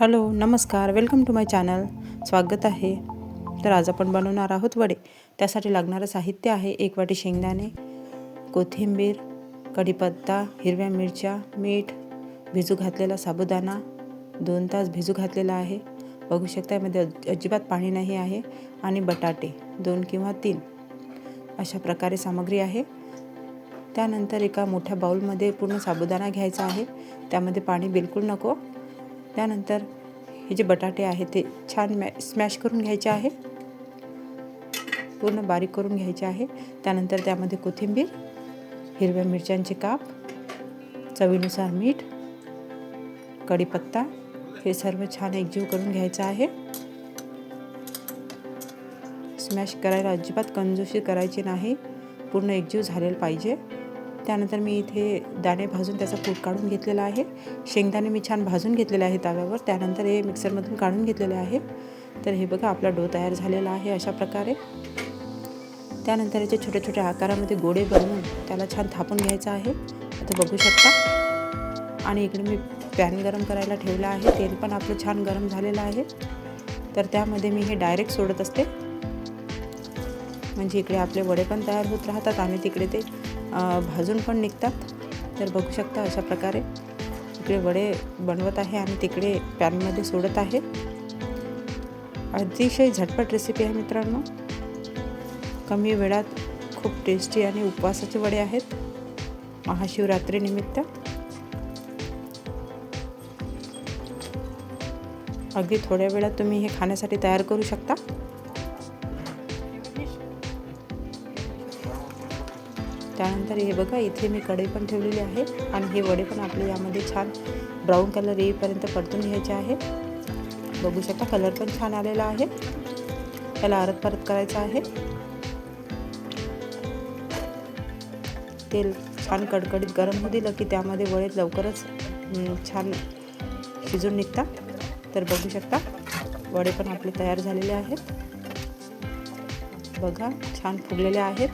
Hello नमस्कार. Welcome to my channel. स्वागत आहे. तर आज आपण बनवणार आहोत वडे. त्यासाठी लागणारं साहित्य आहे एक वाटी शेंगदाणे कोथिंबीर कढीपत्ता हिरव्या मिरच्या मीठ भिजू घातलेला साबुदाणा दोन तास भिजू घातलेला आहे. बघू शकता यामध्ये अज- अजिबात पाणी नाही आहे आणि बटाटे दोन किंवा तीन अशा प्रकारे सामग्री आहे. त्यानंतर एका मोठ्या बाउलमध्ये पूर्ण साबुदाणा घ्यायचा आहे. त्यामध्ये पाणी बिलकुल नको. त्यानंतर हे जे बटाटे आहेत ते छान मॅ स्मॅश करून घ्यायचे आहे. पूर्ण बारीक करून घ्यायचे आहे. त्यानंतर त्यामध्ये कोथिंबीर हिरव्या मिरच्यांचे काप चवीनुसार मीठ कढीपत्ता हे सर्व छान एकजीव करून घ्यायचं आहे. स्मॅश करायला अजिबात कंजूशी करायची नाही. पूर्ण एकजीव झालेला पाहिजे. त्यानंतर मी इथे दाणे भाजून त्याचा कूट काढून घेतलेला आहे. शेंगदाणे मी छान भाजून घेतलेले आहे तव्यावर. त्यानंतर हे मिक्सरमधून काढून घेतलेले आहे. तर हे बघा आपला डो तयार झालेला आहे अशा प्रकारे. त्यानंतर याचे छोट्या छोट्या आकारामध्ये गोडे बनवून त्याला छान थापून घ्यायचं आहे. आता बघू शकता. आणि इकडे मी पॅन गरम करायला ठेवलं आहे. तेल पण आपलं छान गरम झालेलं आहे. तर त्यामध्ये मी हे डायरेक्ट सोडत असते. म्हणजे इकडे आपले वडे पण तयार होत राहतात आणि तिकडे ते भाजून पण निघतात. तर बघू शकता अशा प्रकारे इकडे वडे बनवत आहे आणि तिकडे पॅनमध्ये सोडत आहे. अतिशय झटपट रेसिपी आहे मित्रांनो. कमी वेळात खूप टेस्टी आणि उपवासाचे वडे आहेत. महाशिवरात्रीनिमित्त अगदी थोड्या वेळात तुम्ही हे खाण्यासाठी तयार करू शकता. त्यानंतर हे बघा इथे मी कढई पण ठेवलेली आहे आणि हे वडे पण आपले यामध्ये छान ब्राऊन कलर येईपर्यंत परतून घ्यायचे आहे. बघू शकता कलर पण छान आलेला आहे. त्याला अरत परत करायचं आहे. तेल छान कडकडीत गरम होऊ दिलं की त्यामध्ये वडे लवकरच छान शिजून निघतात. तर बघू शकता वडे पण आपले तयार झालेले आहेत. बघा छान फुगलेले आहेत.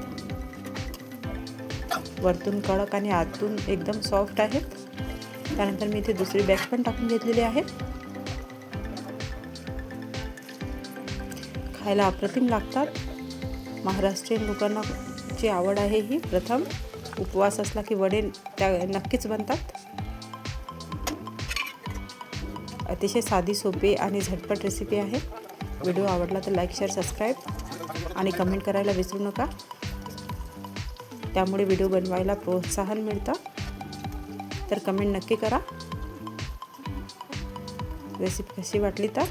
वरतून कडक आणि आतून एकदम सॉफ्ट आहेत त्यानंतर मी इथे दुसरी बॅच पण टाकून घेतलेली आहे. खायला अप्रतिम लागतात. महाराष्ट्रीयन लोकांना ची आवड आहे ही प्रथम. उपवास असला की वडे त्या नक्कीच बनतात. अतिशय साधी सोपी आणि झटपट रेसिपी आहे. व्हिडिओ आवडला तर लाईक शेअर सबस्क्राईब आणि कमेंट करायला विसरू नका. त्यामुळे व्हिडिओ बनवायला प्रोत्साहन मिळतं. तर कमेंट नक्की करा. रेसिपी कशी वाटली तर?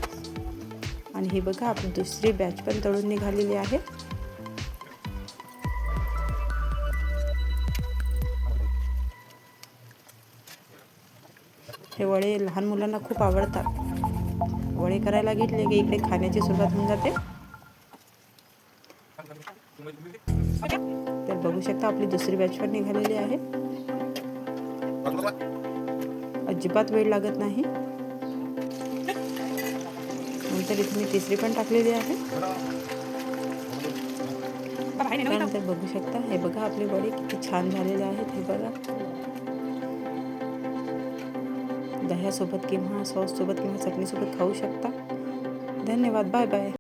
आणि ही बघा आपली दुसरी बॅच पण तळून निघालेली आहे. हे वडे लहान मुलांना खूप आवडतात. वडे करायला घेतले की इकडे खाण्याची सुरुवात होऊन जाते. तर बघू शकता आपली दुसरी बॅच पण निघालेली आहे. अजिबात वेळ लागत नाही. नंतर इथे मी तिसरी पण टाकलेली आहे. त्यानंतर बघू शकता, हे बघा आपले वडे किती छान झालेले आहेत, हे बघा. दह्यासोबत किंवा सॉससोबत किंवा चटणीसोबत खाऊ शकता. धन्यवाद बाय बाय